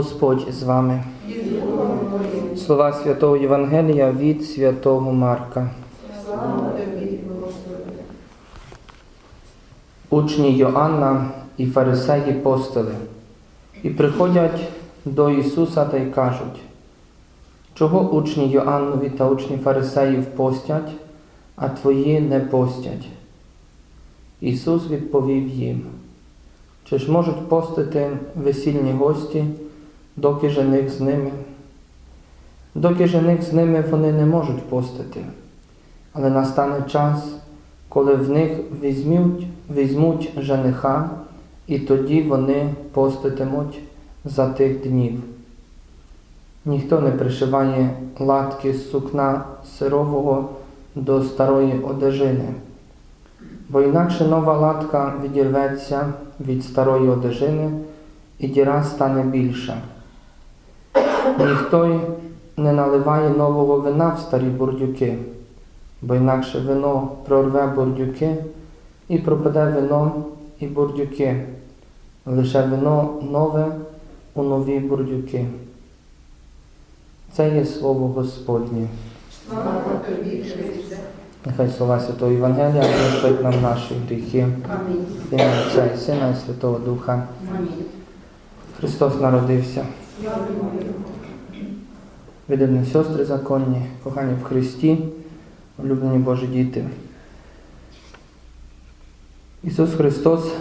Господь з вами. Слова святого Євангелія від святого Марка. Учні Йоанна і фарисеї постили і приходять до Ісуса та й кажуть, чого учні Йоаннові та учні фарисеїв постять, а твої не постять. Ісус відповів їм, чи ж можуть постити весільні гості, доки жених з ними? Доки жених з ними вони не можуть постити, але настане час, коли в них візьмуть, візьмуть жениха, і тоді вони поститимуть за тих днів. Ніхто не пришиває латки з сукна сирового до старої одежини, бо інакше нова латка відірветься від старої одежини, і діра стане більша. Ніхто не наливає нового вина в старі бурдюки, бо інакше вино прорве бурдюки і пропаде вино і бурдюки, лише вино нове у нові бурдюки. Це є слово Господнє. Нехай слова Святого Євангелія простить нам наші гріхи. Амінь. Отця і Сина і Святого Духа. Амінь. Христос народився. Думаю, сестри законні, кохані в Христі, улюблені Божі діти. Ісус Христос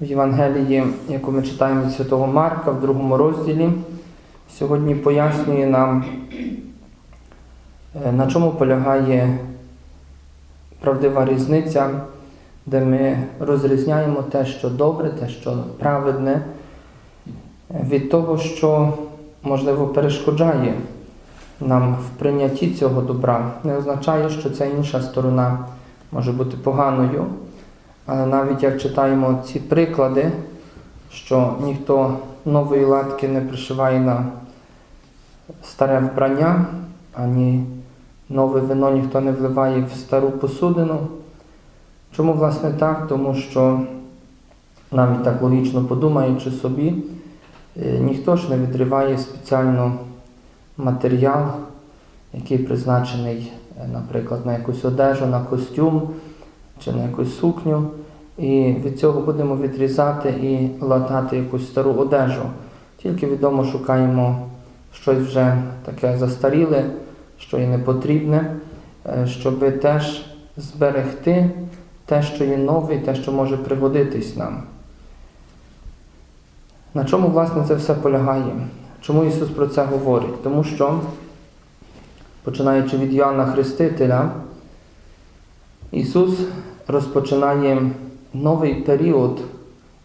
в Євангелії, яку ми читаємо від Святого Марка в другому розділі, сьогодні пояснює нам, е, на чому полягає правдива різниця, де ми розрізняємо те, що добре, те, що праведне, е, від того, що, можливо, перешкоджає нам в прийнятті цього добра. Не означає, що ця інша сторона може бути поганою. Але навіть як читаємо ці приклади, що ніхто нової латки не пришиває на старе вбрання, ані нове вино ніхто не вливає в стару посудину. Чому, власне, так? Тому що навіть так логічно подумаючи собі, е, ніхто ж не відриває спеціально матеріал, який призначений, е, наприклад, на якусь одежу, на костюм чи на якусь сукню. І від цього будемо відрізати і латати якусь стару одежу. Тільки відомо шукаємо щось вже таке застаріле, що є непотрібне, е, щоб теж зберегти те, що є нове, те, що може пригодитись нам. На чому, власне, це все полягає? Чому Ісус про це говорить? Тому що, починаючи від Йоанна Хрестителя, Ісус розпочинає новий період,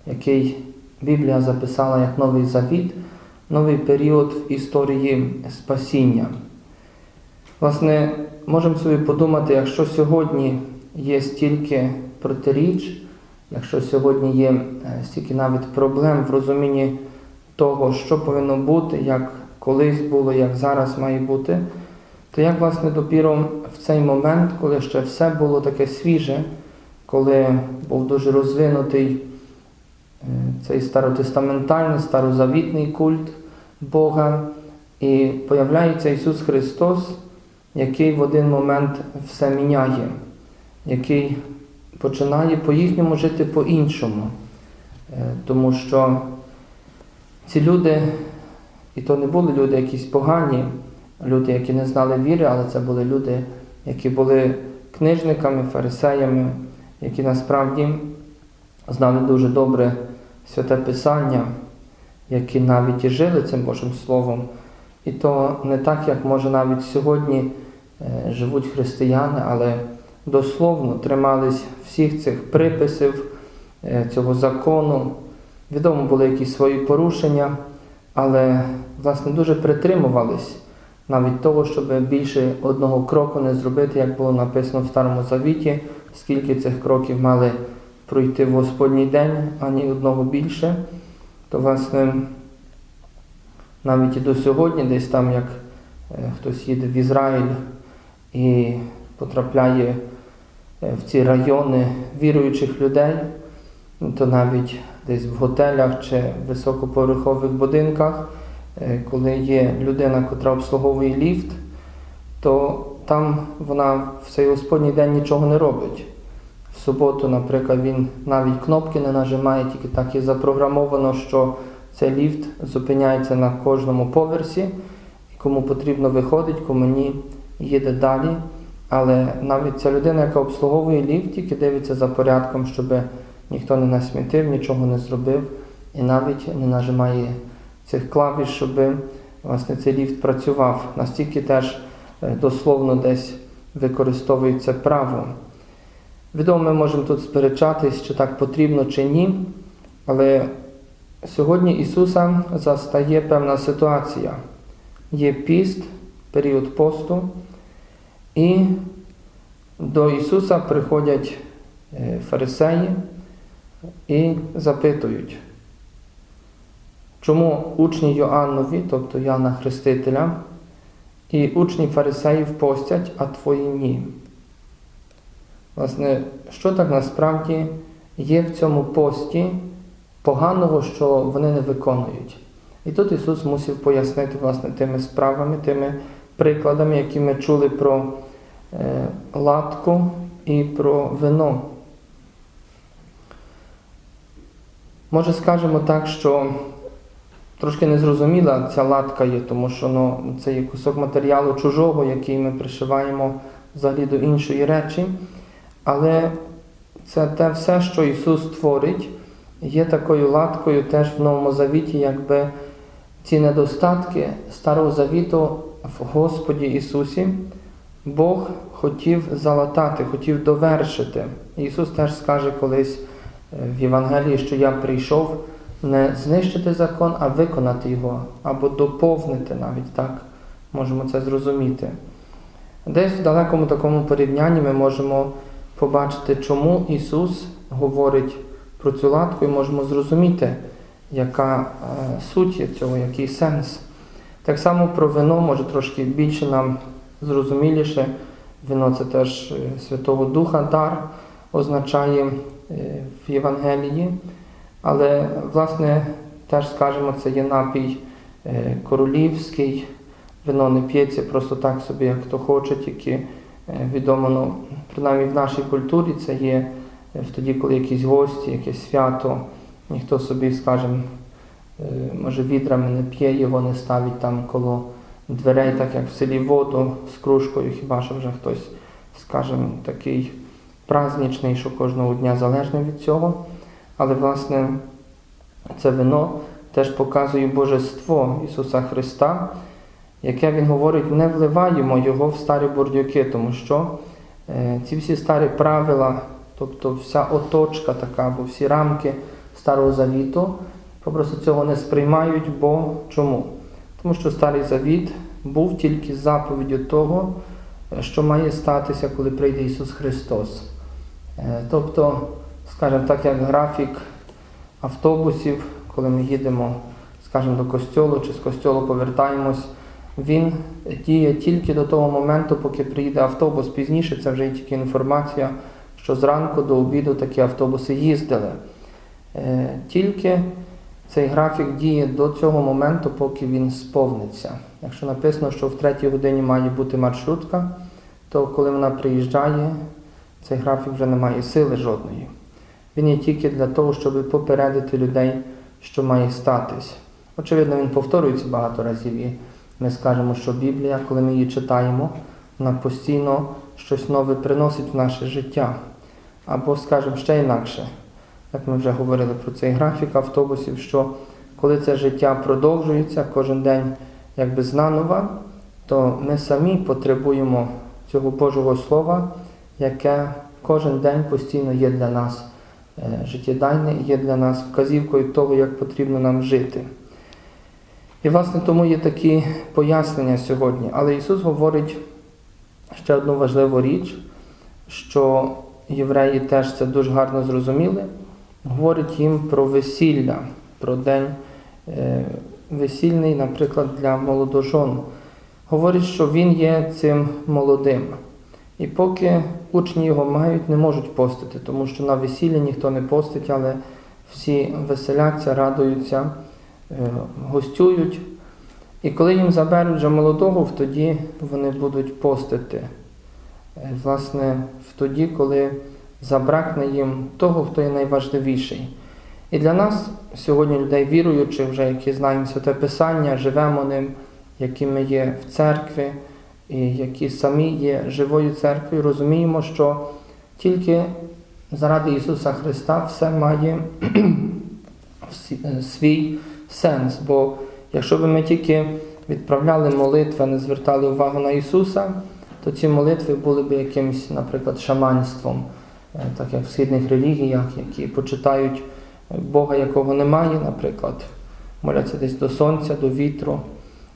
який Біблія записала як новий завіт, новий період в історії спасіння. Власне, можемо собі подумати, якщо сьогодні є стільки протиріч, якщо сьогодні є е, стільки навіть проблем в розумінні того, що повинно бути, як колись було, як зараз має бути, то як, власне, допіру в цей момент, коли ще все було таке свіже, коли був дуже розвинутий е, цей старотестаментальний, старозавітний культ Бога, і появляється Ісус Христос, який в один момент все міняє, який починає по-їхньому жити по-іншому. Е, Тому що ці люди, і то не були люди якісь погані, люди, які не знали віри, але це були люди, які були книжниками, фарисеями, які насправді знали дуже добре святе Писання, які навіть і жили цим Божим Словом. І то не так, як може навіть сьогодні е, живуть християни, але дословно тримались всіх цих приписів, е, цього закону. Відомо були якісь свої порушення, але власне дуже притримувались навіть того, щоб більше одного кроку не зробити, як було написано в Старому Завіті, скільки цих кроків мали пройти в Господній день, ані одного більше. То, власне, навіть і до сьогодні, десь там, як е, хтось їде в Ізраїль і потрапляє е, в ці райони віруючих людей, то навіть десь в готелях чи високоповерхових будинках е, коли є людина, котра обслуговує ліфт, то там вона в цей Господній день нічого не робить. В суботу, наприклад, він навіть кнопки не нажимає, тільки так і запрограмовано, що цей ліфт зупиняється на кожному поверсі, і кому потрібно виходить, кому ні, їде далі. Але навіть ця людина, яка обслуговує ліфт, тільки дивиться за порядком, щоб ніхто не насмітив, нічого не зробив, і навіть не нажимає цих клавіш, щоб власне цей ліфт працював. Настільки теж е, дословно десь використовується право. Відомо, ми можемо тут сперечатись, чи так потрібно, чи ні, але сьогодні Ісуса застає певна ситуація. Є піст, період посту, і до Ісуса приходять е, фарисеї і запитують, чому учні Йоаннові, тобто Яна Хрестителя, і учні фарисеїв постять, а твої ні. Власне, що так насправді є в цьому пості поганого, що вони не виконують? І тут Ісус мусив пояснити власне тими справами, тими прикладами, які ми чули про е, латку і про вино. Може, скажемо так, що трошки незрозуміла ця латка є, тому що ну, це є кусок матеріалу чужого, який ми пришиваємо взагалі до іншої речі. Але це те все, що Ісус творить, є такою латкою теж в Новому Завіті, якби ці недостатки Старого Завіту в Господі Ісусі Бог хотів залатати, хотів довершити. Ісус теж скаже колись в Євангелії, що я прийшов не знищити закон, а виконати його, або доповнити навіть так, можемо це зрозуміти. Десь в далекому такому порівнянні ми можемо побачити, чому Ісус говорить про цю латку, і можемо зрозуміти, яка е, суть є цього, який сенс. Так само про вино може трошки більше нам зрозуміліше. Вино це теж е, Святого Духа дар означає е, в Євангелії. Але, власне, теж скажемо, це є напій е, королівський, вино не п'ється просто так собі, як хто хоче, тільки е, відомо, ну, принаймні в нашій культурі це є тоді, коли якісь гості, якесь свято, ніхто собі, скажімо, може відрами не п'є, його не ставить там коло дверей, так як в селі воду з кружкою, хіба що вже хтось, скажімо, такий праздничний, що кожного дня залежний від цього. Але, власне, це вино теж показує божество Ісуса Христа, яке Він говорить, не вливаємо Його в старі бурдюки, тому що е, ці всі старі правила, тобто вся оточка така, або всі рамки Старого Завіту, попросту цього не сприймають, бо чому? Тому що Старий Завіт був тільки заповіддю того, що має статися, коли прийде Ісус Христос. Е, Тобто, скажімо так, як графік автобусів, коли ми їдемо, скажімо, до костьолу чи з костьолу повертаємось, він діє тільки до того моменту, поки приїде автобус. Пізніше це вже є тільки інформація, що зранку до обіду такі автобуси їздили. Е, Тільки цей графік діє до цього моменту, поки він сповниться. Якщо написано, що в третій годині має бути маршрутка, то коли вона приїжджає, цей графік вже не має сили жодної. Він є тільки для того, щоб попередити людей, що має статись. Очевидно, він повторюється багато разів, і ми скажемо, що Біблія, коли ми її читаємо, вона постійно щось нове приносить в наше життя. Або, скажемо, ще інакше, як ми вже говорили про цей графік автобусів, що коли це життя продовжується кожен день якби знанова, то ми самі потребуємо цього Божого Слова, яке кожен день постійно є для нас е, життєдайне і є для нас вказівкою того, як потрібно нам жити. І, власне, тому є такі пояснення сьогодні. Але Ісус говорить ще одну важливу річ, що євреї теж це дуже гарно зрозуміли. Говорить їм про весілля, про день е, весільний, наприклад, для молодожон. Говорить, що він є цим молодим. І поки учні його мають, не можуть постити, тому що на весіллі ніхто не постить, але всі веселяться, радуються, е, гостюють. І коли їм заберуть вже молодого, тоді вони будуть постити. Е, Власне, в тоді, коли забракне їм того, хто є найважливіший. І для нас сьогодні, людей віруючих, вже які знаємо святе Писання, живемо ним, які ми є в церкві, які самі є живою церквою, розуміємо, що тільки заради Ісуса Христа все має е, свій сенс. Бо якщо б ми тільки відправляли молитви, не звертали увагу на Ісуса, то ці молитви були б якимось, наприклад, шаманством, е, так як в східних релігіях, які почитають Бога, якого немає, наприклад, моляться десь до сонця, до вітру,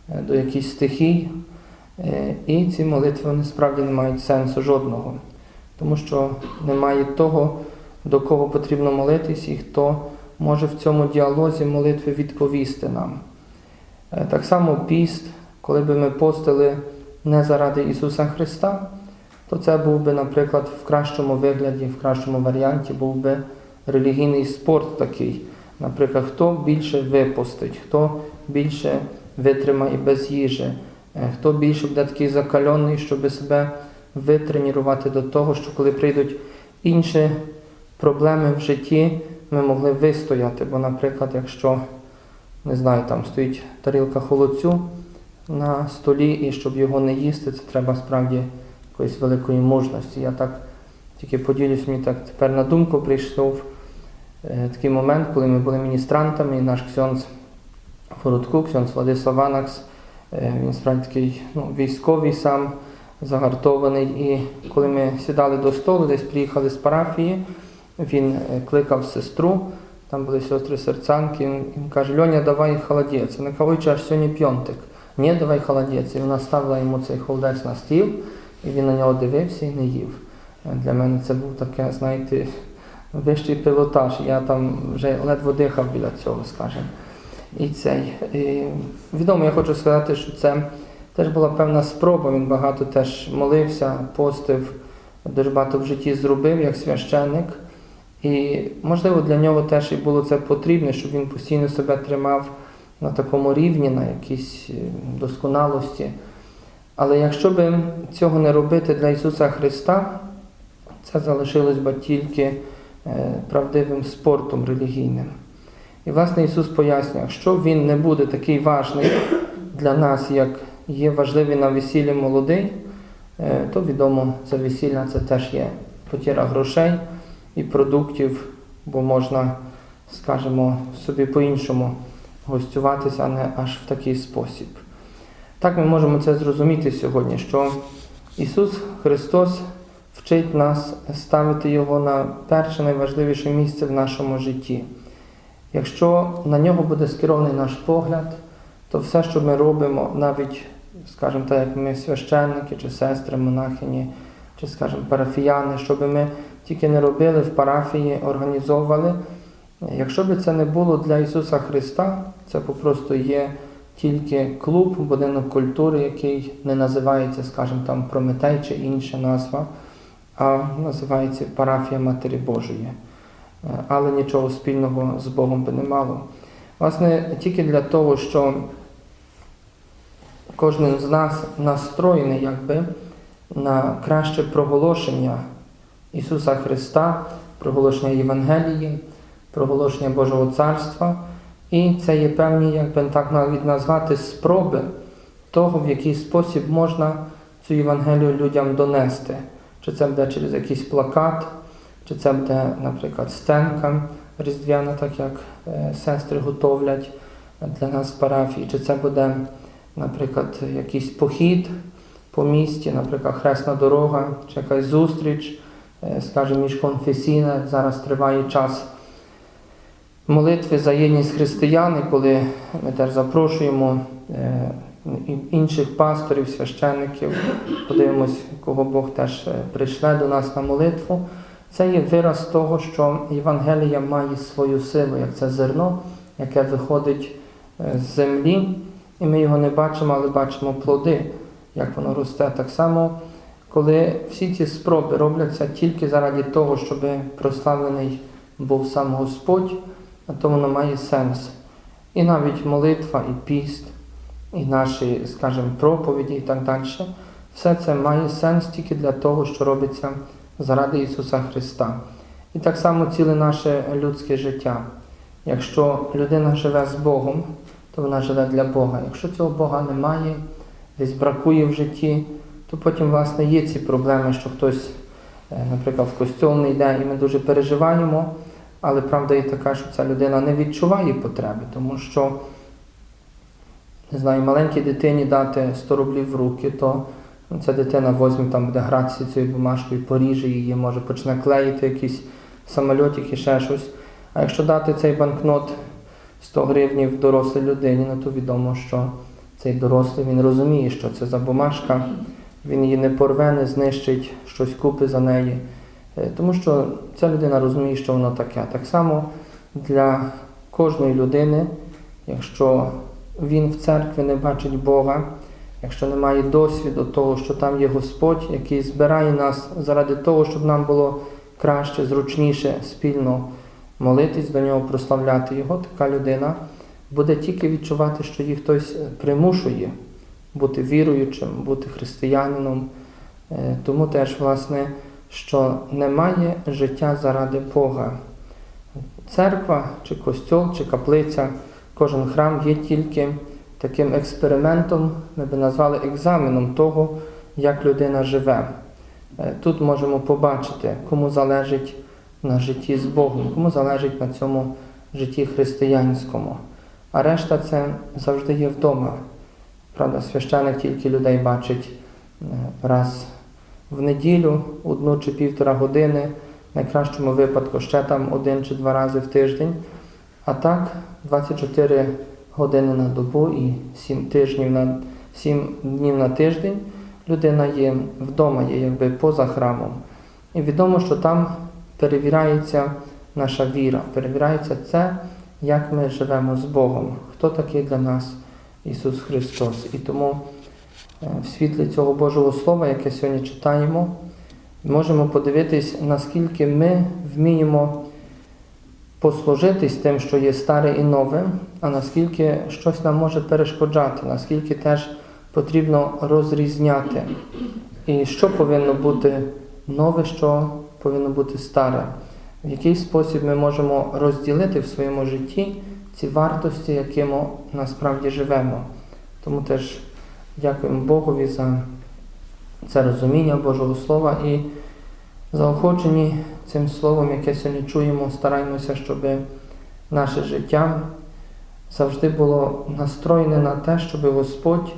е, до якихось стихій. Е, І ці молитви вони справді не мають сенсу жодного, тому що немає того, до кого потрібно молитись і хто може в цьому діалозі молитви відповісти нам. Е, Так само піст, коли би ми постили не заради Ісуса Христа, то це був би, наприклад, в кращому вигляді, в кращому варіанті був би релігійний спорт такий. Наприклад, хто більше випустить, хто більше витримає без їжі, хто більше буде такий закальоний, щоб себе витренувати до того, що коли прийдуть інші проблеми в житті, ми могли вистояти. Бо, наприклад, якщо не знаю, там стоїть тарілка холодцю на столі, і щоб його не їсти, це треба справді якоїсь великої мужності. Я так тільки поділюсь, мені так тепер на думку прийшов е, такий момент, коли ми були міністрантами, і наш ксьонц Фородку, ксьонц Владислав Ванакс, е, він справді такий ну, військовий сам, загартований. І коли ми сідали до столу, десь приїхали з парафії, він е, кликав сестру, там були сестри серцанки, він, каже, Льоня, давай холодець. Каже, ой, аж сьогодні п'йонтик. Ні, давай холодець. І вона ставила йому цей холодець на стіл, і він на нього дивився і не їв. Е, Для мене це був таке, знаєте, вищий пілотаж. Я там вже ледве дихав біля цього, скажімо. І цей. І, відомо, я хочу сказати, що це теж була певна спроба. Він багато теж молився, постив, дуже багато в житті зробив як священник. І можливо для нього теж і було це потрібно, щоб він постійно себе тримав на такому рівні, на якійсь е, досконалості. Але якщо би цього не робити для Ісуса Христа, це залишилось би тільки е, правдивим спортом релігійним. І власне Ісус пояснює, якщо Він не буде такий важний для нас, як є важливий на весіллі молодий, е, то відомо це весілля це теж є потіра грошей і продуктів, бо можна, скажімо, собі по-іншому гостюватися, а не аж в такий спосіб. Так ми можемо це зрозуміти сьогодні, що Ісус Христос вчить нас ставити Його на перше найважливіше місце в нашому житті. Якщо на нього буде скерований наш погляд, то все, що ми робимо, навіть, скажімо так, як ми священники чи сестри, монахині, чи, скажімо, парафіяни, що би ми тільки не робили в парафії, організовували. Якщо би це не було для Ісуса Христа, це попросту є тільки клуб, будинок культури, який не називається, скажімо, там Прометей чи інша назва, а називається Парафія Матері Божої. Е, Але нічого спільного з Богом би не мало. Власне, тільки для того, що кожен з нас настроєний якби на краще проголошення Ісуса Христа, проголошення Євангелії, проголошення Божого Царства. І це є певні, як би так навіть назвати, спроби того, в який спосіб можна цю Євангелію людям донести. Чи це буде через якийсь плакат, чи це буде, наприклад, сценка різдвяна, так як е, сестри готовлять для нас в парафії, чи це буде, наприклад, якийсь похід по місті, наприклад, хресна дорога, чи якась зустріч, е, скажімо, міжконфесійна. Зараз триває час молитви за єдність християн, і коли ми теж запрошуємо е, інших пасторів, священників, подивимось, кого Бог теж прийшле до нас на молитву. Це є вираз того, що Євангелія має свою силу, як це зерно, яке виходить е, з землі, і ми його не бачимо, але бачимо плоди, як воно росте. Так само, коли всі ці спроби робляться тільки заради того, щоб прославлений був сам Господь, то воно має сенс. І навіть молитва, і піст, і наші, скажімо, проповіді і так далі. Все це має сенс тільки для того, що робиться заради Ісуса Христа. І так само ціле наше людське життя. Якщо людина живе з Богом, то вона живе для Бога. Якщо цього Бога немає, десь бракує в житті, то потім, власне, є ці проблеми, що хтось, е, наприклад, в костьол не йде, і ми дуже переживаємо, але правда є така, що ця людина не відчуває потреби, тому що, не знаю, маленькій дитині дати 100 рублів в руки, то ця дитина возьме там, буде гратися цією бумажкою, поріже її, може почне клеїти якийсь самольотик і ще щось. А якщо дати цей банкнот 100 гривнів дорослій людині, ну то відомо, що цей дорослий він розуміє, що це за бумажка, він її не порве, не знищить, щось купить за неї. Е, Тому що ця людина розуміє, що воно таке. Так само для кожної людини, якщо він в церкві не бачить Бога, якщо не має досвіду того, що там є Господь, який збирає нас заради того, щоб нам було краще, зручніше спільно молитись до нього, прославляти його, така людина буде тільки відчувати, що її хтось примушує бути віруючим, бути християнином. Е, Тому теж, власне, що немає життя заради Бога. Церква, чи костьол, чи каплиця, кожен храм є тільки таким експериментом, ми би назвали екзаменом того, як людина живе. Е, Тут можемо побачити, кому залежить на житті з Богом, кому залежить на цьому житті християнському. А решта це завжди є вдома. Правда, священик тільки людей бачить е, раз в неділю, одну чи півтора години, в найкращому випадку ще там один чи два рази в тиждень. А так 24 години на добу і 7 тижнів на 7 днів на тиждень людина є вдома, є якби поза храмом. І відомо, що там перевіряється наша віра, перевіряється це, як ми живемо з Богом, хто такий для нас Ісус Христос. І тому е, в світлі цього Божого Слова, яке сьогодні читаємо, можемо подивитись, наскільки ми вміємо послужитись тим, що є старе і нове, а наскільки щось нам може перешкоджати, наскільки теж потрібно розрізняти. І що повинно бути нове, що повинно бути старе. В який спосіб ми можемо розділити в своєму житті ці вартості, якими насправді живемо. Тому теж дякуємо Богові за це розуміння Божого Слова і заохочені цим словом, яке сьогодні чуємо, стараємося, щоб наше життя завжди було настроєне на те, щоб Господь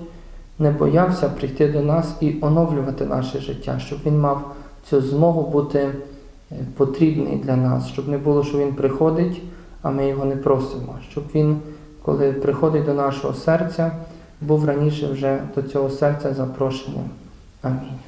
не боявся прийти до нас і оновлювати наше життя, щоб Він мав цю змогу бути е, потрібний для нас, щоб не було, що Він приходить, а ми його не просимо, щоб Він, коли приходить до нашого серця, був раніше вже до цього серця запрошеним. Амінь.